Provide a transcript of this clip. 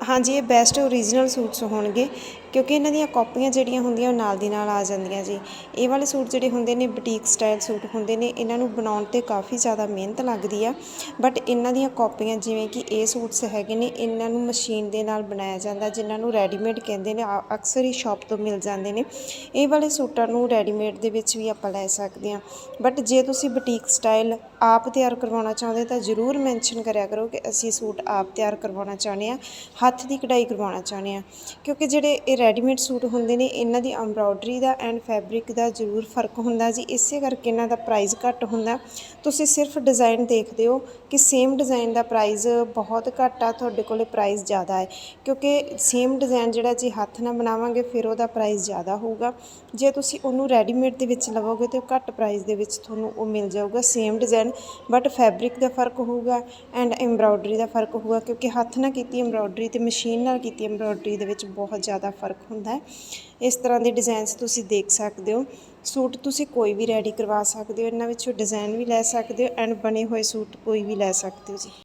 ਹਾਂਜੀ ਇਹ best original suits ਹੋਣਗੇ। ਕਿਉਂਕਿ ਇਹਨਾਂ ਦੀਆਂ ਕਾਪੀਆਂ ਜਿਹੜੀਆਂ ਹੁੰਦੀਆਂ ਉਹ ਨਾਲ ਦੀ ਨਾਲ ਆ ਜਾਂਦੀਆਂ ਜੀ। ਇਹ ਵਾਲੇ ਸੂਟ ਜਿਹੜੇ ਹੁੰਦੇ ਨੇ ਬੁਟੀਕ ਸਟਾਈਲ ਸੂਟ ਹੁੰਦੇ ਨੇ, ਇਹਨਾਂ ਨੂੰ ਬਣਾਉਣ 'ਤੇ ਕਾਫੀ ਜ਼ਿਆਦਾ ਮਿਹਨਤ ਲੱਗਦੀ ਆ। ਬਟ ਇਹਨਾਂ ਦੀਆਂ ਕਾਪੀਆਂ ਜਿਵੇਂ ਕਿ ਇਹ ਸੂਟਸ ਹੈਗੇ ਨੇ, ਇਹਨਾਂ ਨੂੰ ਮਸ਼ੀਨ ਦੇ ਨਾਲ ਬਣਾਇਆ ਜਾਂਦਾ, ਜਿਨ੍ਹਾਂ ਨੂੰ ਰੈਡੀਮੇਡ ਕਹਿੰਦੇ ਨੇ, ਆ- ਅਕਸਰ ਹੀ ਸ਼ਾਪ ਤੋਂ ਮਿਲ ਜਾਂਦੇ ਨੇ। ਇਹ ਵਾਲੇ ਸੂਟਾਂ ਨੂੰ ਰੈਡੀਮੇਡ ਦੇ ਵਿੱਚ ਵੀ ਆਪਾਂ ਲੈ ਸਕਦੇ ਹਾਂ। ਬਟ ਜੇ ਤੁਸੀਂ ਬੁਟੀਕ ਸਟਾਈਲ ਆਪ ਤਿਆਰ ਕਰਵਾਉਣਾ ਚਾਹੁੰਦੇ ਤਾਂ ਜ਼ਰੂਰ ਮੈਂਸ਼ਨ ਕਰਿਆ ਕਰੋ ਕਿ ਅਸੀਂ ਸੂਟ ਆਪ ਤਿਆਰ ਕਰਵਾਉਣਾ ਚਾਹੁੰਦੇ ਹਾਂ, ਹੱਥ ਦੀ ਕਢਾਈ ਕਰਵਾਉਣਾ ਚਾਹੁੰਦੇ ਹਾਂ। ਕਿਉਂਕਿ ਜਿਹੜੇ ਇਹ ਰੈਡੀਮੇਡ ਸੂਟ ਹੁੰਦੇ ਨੇ, ਇਹਨਾਂ ਦੀ ਐਮਬ੍ਰੋਇਡਰੀ ਦਾ ਐਂਡ ਫੈਬਰਿਕ ਦਾ ਜ਼ਰੂਰ ਫ਼ਰਕ ਹੁੰਦਾ ਜੀ। ਇਸੇ ਕਰਕੇ ਇਹਨਾਂ ਦਾ ਪ੍ਰਾਈਸ ਘੱਟ ਹੁੰਦਾ। ਤੁਸੀਂ ਸਿਰਫ ਡਿਜ਼ਾਈਨ ਦੇਖਦੇ ਹੋ ਕਿ ਸੇਮ ਡਿਜ਼ਾਈਨ ਦਾ ਪ੍ਰਾਈਸ ਬਹੁਤ ਘੱਟ ਆ, ਤੁਹਾਡੇ ਕੋਲੇ ਪ੍ਰਾਈਸ ਜ਼ਿਆਦਾ ਹੈ। ਕਿਉਂਕਿ ਸੇਮ ਡਿਜ਼ਾਈਨ ਜਿਹੜਾ ਜੀ ਹੱਥ ਨਾਲ ਬਣਾਵਾਂਗੇ, ਫਿਰ ਉਹਦਾ ਪ੍ਰਾਈਸ ਜ਼ਿਆਦਾ ਹੋਊਗਾ। ਜੇ ਤੁਸੀਂ ਉਹਨੂੰ ਰੈਡੀਮੇਡ ਦੇ ਵਿੱਚ ਲਵੋਗੇ, ਤੇ ਉਹ ਘੱਟ ਪ੍ਰਾਈਸ ਦੇ ਵਿੱਚ ਤੁਹਾਨੂੰ ਉਹ ਮਿਲ ਜਾਊਗਾ ਸੇਮ ਡਿਜ਼ਾਈਨ ਬਟ ਫੈਬਰਿਕ ਦਾ ਫ਼ਰਕ ਹੋਊਗਾ ਐਂਡ ਐਮਬ੍ਰੋਇਡਰੀ ਦਾ ਫ਼ਰਕ ਹੋਊਗਾ, ਕਿਉਂਕਿ ਹੱਥ ਨਾਲ ਕੀਤੀ ਐਮਬ੍ਰੋਇਡਰੀ ਤੇ ਮਸ਼ੀਨ ਨਾਲ ਕੀਤੀ ਐਮਬ੍ਰੋਇਡਰੀ ਦੇ ਵਿੱਚ ਬਹੁਤ ਜ਼ਿਆਦਾ ਫ਼ਰਕ ਹੁੰਦਾ ਹੈ। ਇਸ ਤਰ੍ਹਾਂ ਦੇ ਡਿਜ਼ਾਈਨਸ ਤੁਸੀਂ ਦੇਖ ਸਕਦੇ ਹੋ। ਸੂਟ ਤੁਸੀਂ ਕੋਈ ਵੀ ਰੈਡੀ ਕਰਵਾ ਸਕਦੇ ਹੋ। ਇਹਨਾਂ ਵਿੱਚੋਂ ਡਿਜ਼ਾਈਨ ਵੀ ਲੈ ਸਕਦੇ ਹੋ ਐਂਡ ਬਣੇ ਹੋਏ ਸੂਟ ਕੋਈ ਵੀ ਲੈ ਸਕਦੇ ਹੋ ਜੀ।